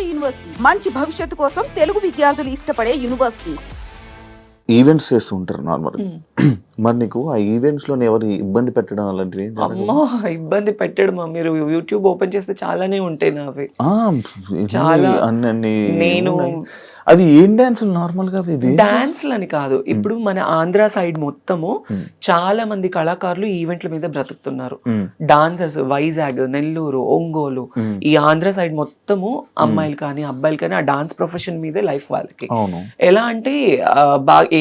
నాడు యూనివర్సిటీ. మంచి భవిష్యత్తు కోసం తెలుగు విద్యార్థులు ఇష్టపడే యూనివర్సిటీ. ఈవెంట్స్ చేస్తూ ఉంటారు నార్మల్. మరి నీకు ఆ ఈవెంట్స్లో ఎవరు ఇబ్బంది పెట్టడం అలాంటివి? అమ్మో ఇబ్బంది పెట్టడమా మీరు యూట్యూబ్ ఓపెన్ చేస్తే చాలానే ఉంటాయి నావి. చాలా. నేను- అవి ఏం డాన్సులు నార్మల్గా ఇది డాన్స్ అని కాదు. ఇప్పుడు మన ఆంధ్ర సైడ్ మొత్తము చాలా మంది కళాకారులు ఈవెంట్ల మీద బ్రతుకుతున్నారు. డాన్సర్స్ వైజాగ్ నెల్లూరు ఒంగోలు ఈ ఆంధ్ర సైడ్ మొత్తము అమ్మాయిలు కానీ అబ్బాయిలు కానీ ఆ డాన్స్ ప్రొఫెషన్ మీదే లైఫ్ వాళ్ళకి. ఎలా అంటే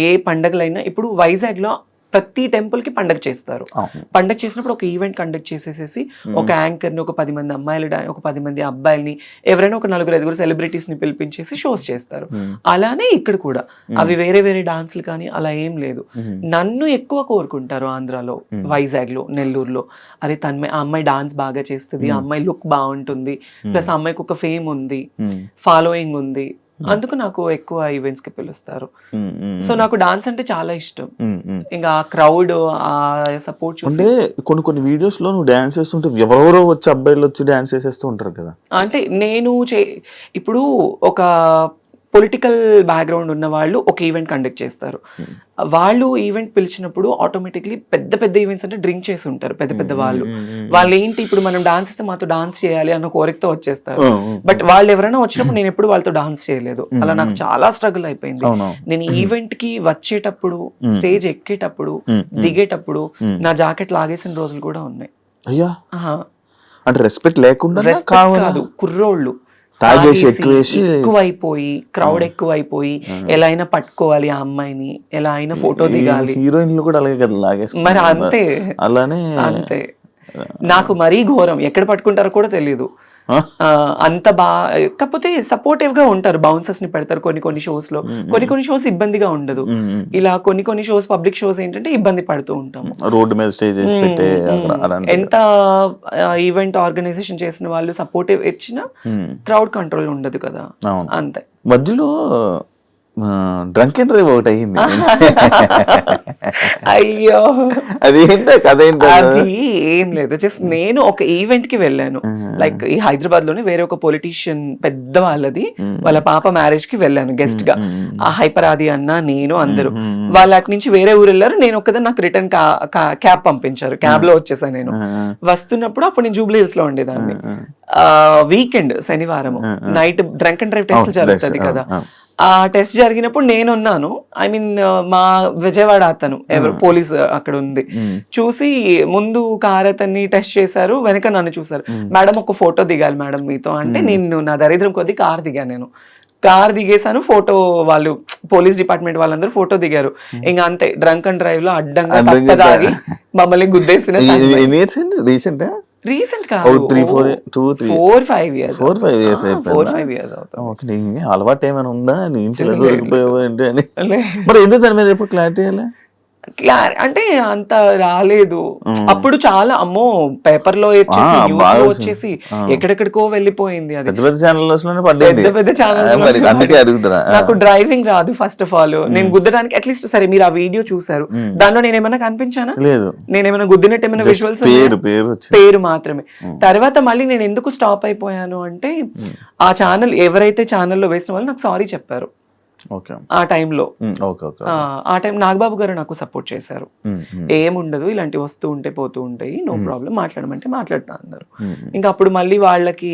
ఏ పండగలైనా ఇప్పుడు వైజాగ్లో ప్రతి టెంపుల్కి పండగ చేస్తారు. పండగ చేసినప్పుడు ఒక ఈవెంట్ కండక్ట్ చేసేసేసి ఒక యాంకర్ని ఒక పది మంది అమ్మాయిలు ఒక పది మంది అబ్బాయిల్ని ఎవరైనా ఒక నలుగురు ఐదుగురు సెలబ్రిటీస్ని పిలిపించేసి షోస్ చేస్తారు. అలానే ఇక్కడ కూడా. అవి వేరే వేరే డాన్స్లు కానీ అలా ఏం లేదు. నన్ను ఎక్కువ కోరుకుంటారు ఆంధ్రాలో వైజాగ్లో నెల్లూరులో. అరే తన్మయ ఆ అమ్మాయి డాన్స్ బాగా చేస్తుంది ఆ అమ్మాయి లుక్ బాగుంటుంది. ప్లస్ ఆ అమ్మాయికి ఒక ఫేమ్ ఉంది. ఫాలోయింగ్ ఉంది. అందుకు నాకు ఎక్కువ ఈవెంట్స్కి పిలుస్తారు మ్మ్. మ్మ్. సో నాకు డాన్స్ అంటే చాలా ఇష్టం. ఇంకా ఆ క్రౌడ్ ఆ సపోర్ట్ అంటే కొన్ని కొన్ని వీడియోస్లో నువ్వు డాన్స్ చేస్తుంటే ఎవరెవరో వచ్చి అబ్బాయిలు వచ్చి డాన్స్ చేసేస్తూ ఉంటారు కదా అంటే నేను చే ఇప్పుడు ఒక పొలిటికల్ బ్యాక్గ్రౌండ్ ఉన్న వాళ్ళు ఒక ఈవెంట్ కండక్ట్ చేస్తారు. వాళ్ళు ఈవెంట్ పిలిచినప్పుడు ఆటోమేటిక్లీ పెద్ద పెద్ద ఈవెంట్స్ అంటే డ్రింక్ చేసి ఉంటారు పెద్ద పెద్ద వాళ్ళు. వాళ్ళు ఏంటి ఇప్పుడు మనం డాన్స్ ఇస్తే మాతో డాన్స్ చేయాలి అన్న కోరికతో వచ్చేస్తారు. బట్ వాళ్ళు ఎవరైనా వచ్చినప్పుడు నేను ఎప్పుడు వాళ్ళతో డాన్స్ చేయలేదు. అలా నాకు చాలా స్ట్రగుల్ అయిపోయింది. నేను ఈవెంట్కి వచ్చేటప్పుడు స్టేజ్ ఎక్కేటప్పుడు. దిగేటప్పుడు నా జాకెట్ లాగేసిన రోజులు కూడా ఉన్నాయి. అయ్యా. అంటే రెస్పెక్ట్ లేకుండా కాదు కుర్రోళ్ళు. తాగేసి ఎక్కువైపోయి క్రౌడ్ ఎక్కువైపోయి ఎలా అయినా పట్టుకోవాలి ఆ అమ్మాయిని ఎలా అయినా ఫోటో దిగాలి. హీరోయిన్లు కూడా అలాగే కదా లాగేస్తారు మరి అంతే. అలానే అంతే. నాకు మరీ ఘోరం. ఎక్కడ పట్టుకుంటారో కూడా తెలియదు అంత బా కాకపోతే సపోర్టివ్గా ఉంటారు బౌన్సర్స్ని పెడతారు కొన్ని కొన్ని షోస్లో. కొన్ని కొన్ని షోస్ ఇబ్బందిగా ఉండదు. ఇలా కొన్ని కొన్ని షోస్ పబ్లిక్ షోస్ ఏంటంటే ఇబ్బంది పడుతూ ఉంటాము రోడ్డు మీద స్టేజ్ ఎంత ఈవెంట్ ఆర్గనైజేషన్ చేసిన వాళ్ళు సపోర్టివ్ ఇచ్చినా. క్రౌడ్ కంట్రోల్ ఉండదు కదా. అంతే. మధ్యలో డ్రంక్ అండ్ డ్రైవ్ ఒకటి అయింది అయ్యో. అదేంటో కథ ఏంటో అది ఏం లేదు. జస్ట్ నేను ఒక ఈవెంట్కి వెళ్ళాను. లైక్ ఈ హైదరాబాద్లోనే వేరే ఒక పొలిటీషియన్ పెద్ద వాళ్ళది. వాళ్ళ పాప మ్యారేజ్కి వెళ్ళాను గెస్ట్గా. ఆ హైపర్ ఆది అన్న నేను అందరూ. వాళ్ళ అటు నుంచి వేరే ఊరు వెళ్ళారు. నేను ఒక్కదాన్ని నాకు రిటర్న్ క్యాబ్ పంపించారు. క్యాబ్లో వచ్చేసాను నేను. వస్తున్నప్పుడు అప్పుడు నేను జూబ్లీ హిల్స్లో ఉండేదాన్ని. వీకెండ్ శనివారం night drunk and drive test జరుగుతుంది కదా. ఆ టెస్ట్ జరిగినప్పుడు నేను ఉన్నాను ఐ మీన్ మా విజయవాడ అతను ఎవరు పోలీస్ అక్కడ ఉంది చూసి ముందు కార్ అతన్ని టెస్ట్ చేశారు వెనక నన్ను చూసారు మేడం ఒక ఫోటో దిగాలి మేడం మీతో అంటే నేను నా దరిద్రం కొద్ది కార్ దిగాను నేను కార్ దిగేసాను ఫోటో వాళ్ళు పోలీస్ డిపార్ట్మెంట్ వాళ్ళందరూ ఫోటో దిగారు ఇంకా అంతే డ్రంక్ అండ్ డ్రైవ్లో అడ్డంగా మమ్మల్ని గుద్దేసిన recent three four two three four five years four five years four five years okay నీకు అలవాటు ఏమైనా ఉందా? చిన్న లేదు, దొరికిపోయావు ఏంటి అని. మరి ఎందుకు దాని మీద ఎప్పుడు క్లారిటీ క్లార్ అంటే అంత రాలేదు. అప్పుడు చాలా అమ్మో పేపర్లో వచ్చేసి ఎక్కడెక్కడికో వెళ్ళిపోయింది అది. పెద్ద పెద్ద ఛానల్స్ పెద్ద పెద్ద ఛానల్స్. నాకు డ్రైవింగ్ రాదు ఫస్ట్ ఆఫ్ ఆల్. నేను గుద్దడానికి అట్లీస్ట్ సరే మీరు ఆ వీడియో చూసారు. దానిలో నేను ఏమైనా కనిపించానా? లేదు. నేను ఏమైనా గుద్దినట్టు ఏమైనా విజువల్స్ పేరు పేరు పేరు మాత్రమే. తర్వాత మళ్ళీ నేను ఎందుకు స్టాప్ అయిపోయాను అంటే ఆ ఛానల్ ఎవరైతే ఛానల్లో వేసిన వాళ్ళు నాకు సారీ చెప్పారు. ఆ టైంలో. ఆ టైం నాగబాబు గారు నాకు సపోర్ట్ చేశారు. ఏముండదు ఇలాంటివి వస్తూ ఉంటే పోతూ ఉంటాయి నో ప్రాబ్లం మాట్లాడమంటే మాట్లాడుతా అన్నారు. ఇంకా అప్పుడు మళ్ళీ వాళ్ళకి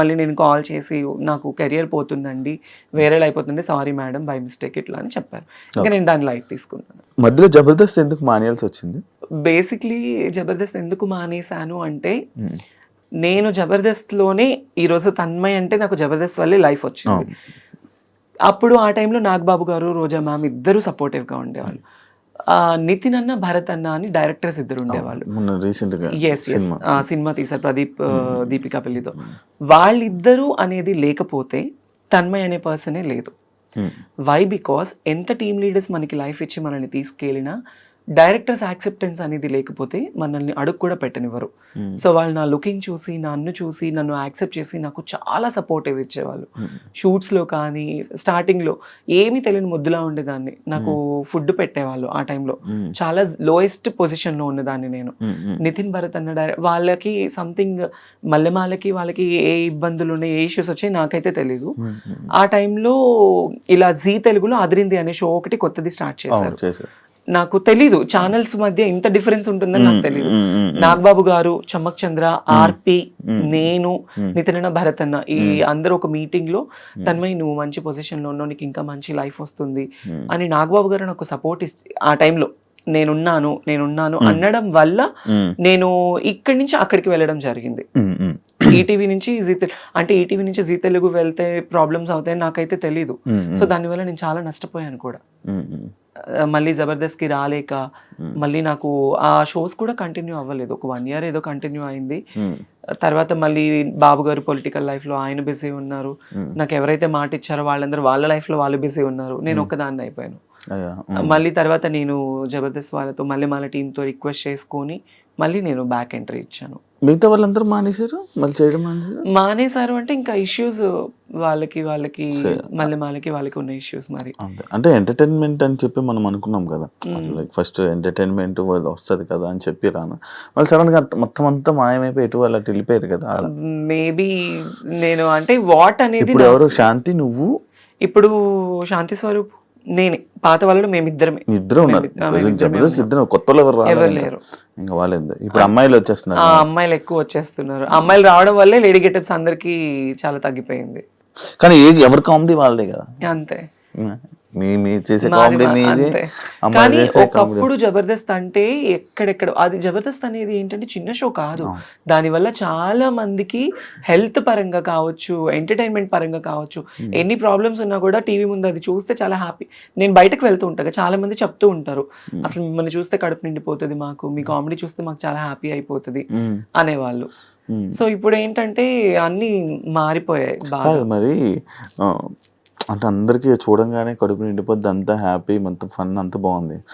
మళ్ళీ నేను కాల్ చేసి నాకు కెరియర్ పోతుందండి వేరే అయిపోతుంది సారీ మేడం బై మిస్టేక్ ఇట్లా అని చెప్పారు. ఇంకా నేను దాన్ని లైట్ తీసుకున్నాను. మధ్యలో జబర్దస్త్ ఎందుకు మానేయాల్సి వచ్చింది? బేసిక్లీ జబర్దస్త్ ఎందుకు మానేశాను అంటే నేను జబర్దస్త్లోనే ఈరోజు తన్మయ్ అంటే నాకు జబర్దస్త్ వల్లే లైఫ్ వచ్చింది. అప్పుడు ఆ టైంలో నాగబాబు గారు రోజా మ్యామ్ ఇద్దరు సపోర్టివ్గా ఉండేవాళ్ళు. నితిన్ అన్న భరత్ అన్న అని డైరెక్టర్స్ ఇద్దరు ఉండేవాళ్ళు. S S cinema. తీశారు ప్రదీప్ దీపికా పెళ్ళితో. వాళ్ళిద్దరూ అనేది లేకపోతే తన్మయ్ అనే పర్సనే లేదు. వై బికాస్ ఎంత టీమ్ లీడర్స్ మనకి లైఫ్ ఇచ్చి మనల్ని తీసుకెళ్ళినా డైరెక్టర్స్ యాక్సెప్టెన్స్ అనేది లేకపోతే మనల్ని అడుగు కూడా పెట్టనివ్వరు. Hmm. సో వాళ్ళు నా లుకింగ్ చూసి నన్ను చూసి నన్ను యాక్సెప్ట్ చేసి నాకు చాలా సపోర్టివ్ ఇచ్చేవాళ్ళు. షూట్స్లో కానీ స్టార్టింగ్లో ఏమీ తెలియని ముద్దులా ఉండేదాన్ని. నాకు ఫుడ్ పెట్టేవాళ్ళు ఆ టైంలో Hmm. చాలా లోయెస్ట్ పొజిషన్లో ఉన్నదాన్ని నేను. నితిన్ భరత్ అన్న డైరె వాళ్ళకి సంథింగ్ మల్లెమాలకి వాళ్ళకి ఏ ఇబ్బందులు ఉన్నాయి ఏ ఇష్యూస్ వచ్చాయి నాకైతే తెలీదు. ఆ టైంలో ఇలా జీ తెలుగులో అదిరింది అనే షో ఒకటి కొత్తది స్టార్ట్ చేశారు. నాకు తెలీదు. ఛానల్స్ మధ్య ఇంత డిఫరెన్స్ ఉంటుందని నాకు తెలియదు. నాగబాబు గారు చమ్మక్ చంద్ర ఆర్పి నేను నితిన్ భరత్ అన్న ఈ అందరూ ఒక మీటింగ్లో తన్మయ్ నువ్వు మంచి పొజిషన్లో ఉన్నావు. నీకు ఇంకా మంచి లైఫ్ వస్తుంది అని నాగబాబు గారు నాకు సపోర్ట్ ఇస్తే ఆ టైంలో నేనున్నాను నేనున్నాను అనడం వల్ల. నేను ఇక్కడి నుంచి అక్కడికి వెళ్ళడం జరిగింది. ఈటీవీ నుంచి జీ అంటే ఈటీవీ నుంచి జీ తెలుగు వెళ్తే ప్రాబ్లమ్స్ అవుతాయని నాకైతే తెలీదు. సో దానివల్ల నేను చాలా నష్టపోయాను కూడా. మళ్ళీ జబర్దస్త్కి రాలేక మళ్ళీ నాకు ఆ షోస్ కూడా కంటిన్యూ అవ్వలేదు. ఒక వన్ ఇయర్ ఏదో కంటిన్యూ అయింది. తర్వాత మళ్ళీ బాబు గారు పొలిటికల్ లైఫ్లో ఆయన బిజీ ఉన్నారు. నాకు ఎవరైతే మాట ఇచ్చారో వాళ్ళందరూ వాళ్ళ లైఫ్లో వాళ్ళు బిజీ ఉన్నారు. నేను ఒక్కదాన్ని అయిపోయాను. మళ్ళీ తర్వాత నేను జబర్దస్త్ వాళ్ళతో మళ్ళీ మన టీంతో రిక్వెస్ట్ చేసుకొని మళ్ళీ నేను బ్యాక్ ఎంట్రీ ఇచ్చాను. మిగతా వాళ్ళందరూ మానేశారు? మళ్ళీ చేయడం మానేశారు? మానేశారు అంటే ఇంకా ఇష్యూస్ వాళ్ళకి వాళ్ళకి మళ్ళీ వాళ్ళకి వాళ్ళకి ఉన్న ఇష్యూస్ మరి. అంతే. అంటే ఎంటర్టైన్మెంట్ అని చెప్పి మనం అనుకున్నాం కదా. లైక్ ఫస్ట్ ఎంటర్టైన్మెంట్ వస్తుంది కదా అని చెప్పి రాను మళ్ళీ సడన్గా మొత్తం అంతా మాయమైపోయి ఎటు వాళ్ళు అటు వెళ్ళిపోయారు కదా. మేబీ నేను అంటే వాట్ అనేది ఇప్పుడు ఎవరు? శాంతి నువ్వు? ఇప్పుడు శాంతి స్వరూప్. నేనే పాత వాళ్ళు మేమిద్దరమే. ఇద్దరు ఉన్నారు. జబర్దస్త్ ఇద్దరు కొత్త వాళ్ళు ఎవరు. లేరు. ఇంకా వాళ్ళేంది? ఇప్పుడు అమ్మాయిలు వచ్చేస్తున్నారు ఆ అమ్మాయిలు ఎక్కువ వచ్చేస్తున్నారు. అమ్మాయిలు రావడం వల్లే లేడీ గెటప్స్ అందరికి చాలా తగ్గిపోయింది. కానీ ఏ ఎవరి కామెడీ వాళ్ళదే కదా. అంతే. మీ మీ చేసే కామెడీ మీది కానీ ఒకప్పుడు జబర్దస్త్ అంటే ఎక్కడెక్కడ అది జబర్దస్త్ అనేది ఏంటంటే చిన్న షో కాదు. దానివల్ల చాలా మందికి హెల్త్ పరంగా కావచ్చు ఎంటర్టైన్మెంట్ పరంగా కావచ్చు ఎన్ని ప్రాబ్లమ్స్ ఉన్నా కూడా టీవీ ముందు అది చూస్తే చాలా హ్యాపీ. నేను బయటకు వెళ్తూ ఉంటాను చాలా మంది చెప్తూ ఉంటారు అసలు మిమ్మల్ని చూస్తే కడుపు నిండిపోతుంది మాకు మీ కామెడీ చూస్తే మాకు చాలా హ్యాపీ అయిపోతుంది. అనేవాళ్ళు. సో ఇప్పుడు ఏంటంటే అన్ని మారిపోయాయి మరి అంటే అందరికీ చూడంగానే కడుపు నిండిపోద్ది అంతా హ్యాపీ మొత్తం ఫన్ అంతా బాగుంది.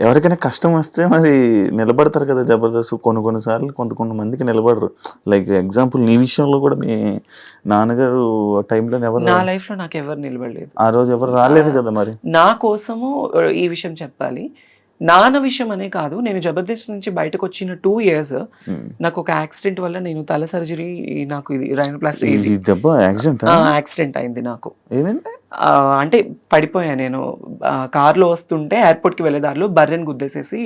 ఎవరికైనా కష్టం వస్తే మరి నిలబడతారు కదా జబర్దస్త్ కొన్ని కొన్ని సార్లు కొంత కొంతమందికి నిలబడరు. లైక్ ఎగ్జాంపుల్ నీ విషయంలో కూడా మీ నాన్నగారు ఆ టైంలో ఎవరు నా లైఫ్లో నాకు ఎవరు నిలబడలేదు. ఆ రోజు ఎవరు రాలేదు కదా మరి? నా కోసము ఈ విషయం చెప్పాలి. నాన్న విషయం అనే కాదు నేను జబర్దస్త్ నుంచి బయటకు వచ్చిన టూ ఇయర్స్ నాకు ఒక యాక్సిడెంట్ వల్ల నేను తల సర్జరీ నాకు ఇది రైనోప్లాస్టీ ఈ దెబ్బ యాక్సిడెంట్ యాక్సిడెంట్ అయింది నాకు. అంటే పడిపోయా నేను. కార్లో వస్తుంటే ఎయిర్పోర్ట్కి వెళ్ళే దారిలో బర్రెని గుద్దేసేసి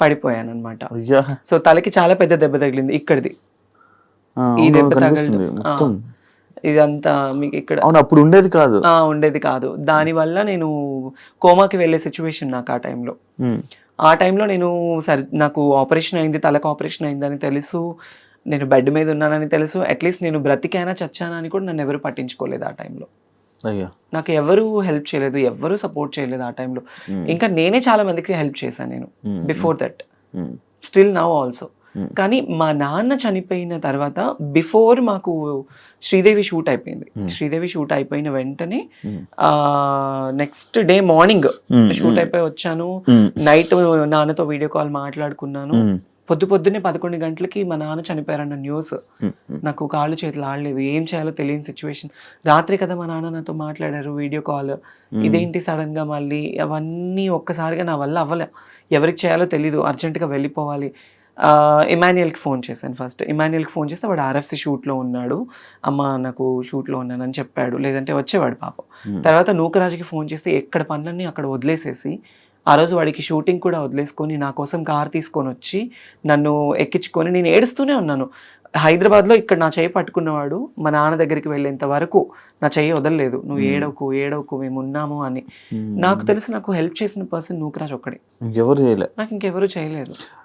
పడిపోయాను అనమాట సో తలకి చాలా పెద్ద దెబ్బ తగిలింది ఇక్కడిది. ఈ దెబ్బ మొత్తం. ఇదంతా మీకు ఇక్కడ అవును అప్పుడు ఉండేది కాదు. ఆ, ఉండేది కాదు. దానివల్ల నేను కోమాకి వెళ్ళే సిచ్యువేషన్ నాకు ఆ టైంలో. ఆ టైంలో నేను సరి నాకు ఆపరేషన్ అయింది తలకు ఆపరేషన్ అయిందని తెలుసు నేను బెడ్ మీద ఉన్నానని తెలుసు. అట్లీస్ట్ నేను బ్రతికానా చచ్చానా అని కూడా నన్ను ఎవరు పట్టించుకోలేదు ఆ టైంలో నాకు ఎవరు హెల్ప్ చేయలేదు ఎవరు సపోర్ట్ చేయలేదు ఆ టైంలో ఇంకా నేనే చాలా మందికి హెల్ప్ చేశాను నేను before that. Still now also కానీ మా నాన్న చనిపోయిన తర్వాత బిఫోర్ మాకు శ్రీదేవి షూట్ అయిపోయింది. శ్రీదేవి షూట్ అయిపోయిన వెంటనే next day morning Hmm. Shoot అయిపోయి వచ్చాను. Hmm. నైట్ నాన్నతో వీడియో కాల్ మాట్లాడుకున్నాను. Hmm. పొద్దు పొద్దున్నే పదకొండు గంటలకి మా నాన్న చనిపోయారన్న న్యూస్ Hmm. నాకు కాళ్ళు చేతులు ఆడలేదు. ఏం చేయాలో తెలియని సిచ్యువేషన్ రాత్రి కదా మా నాన్న నాతో మాట్లాడారు వీడియో కాల్ ఇదేంటి సడన్గా మళ్ళీ? అవన్నీ ఒక్కసారిగా నా వల్ల అవ్వలే. ఎవరికి చేయాలో తెలీదు. అర్జెంటుగా వెళ్ళిపోవాలి. ఇమాన్యుయల్కి ఫోన్ చేశాను ఫస్ట్. ఇమాన్యుయల్కి ఫోన్ చేస్తే వాడు ఆర్ఎఫ్సి షూట్లో ఉన్నాడు. అమ్మ నాకు షూట్లో ఉన్నానని చెప్పాడు. లేదంటే వచ్చేవాడు పాపం. తర్వాత నూకరాజుకి ఫోన్ చేస్తే ఎక్కడ పనులన్నీ అక్కడ వదిలేసేసి ఆ రోజు వాడికి షూటింగ్ కూడా వదిలేసుకొని నా కోసం కార్ తీసుకొని వచ్చి నన్ను ఎక్కించుకొని నేను ఏడుస్తూనే ఉన్నాను. హైదరాబాద్లో ఇక్కడ నా చేయి పట్టుకున్నవాడు మా నాన్న దగ్గరికి వెళ్ళేంత వరకు నా చెయ్యి వదలలేదు. నువ్వు ఏడవకు ఏడవకు మేము ఉన్నాము అని. నాకు తెలిసి నాకు హెల్ప్ చేసిన పర్సన్ నూకరాజ్ ఒక్కడే. ఇంకెవరు చేయలే. నాకు ఇంకెవరు చేయలేదు.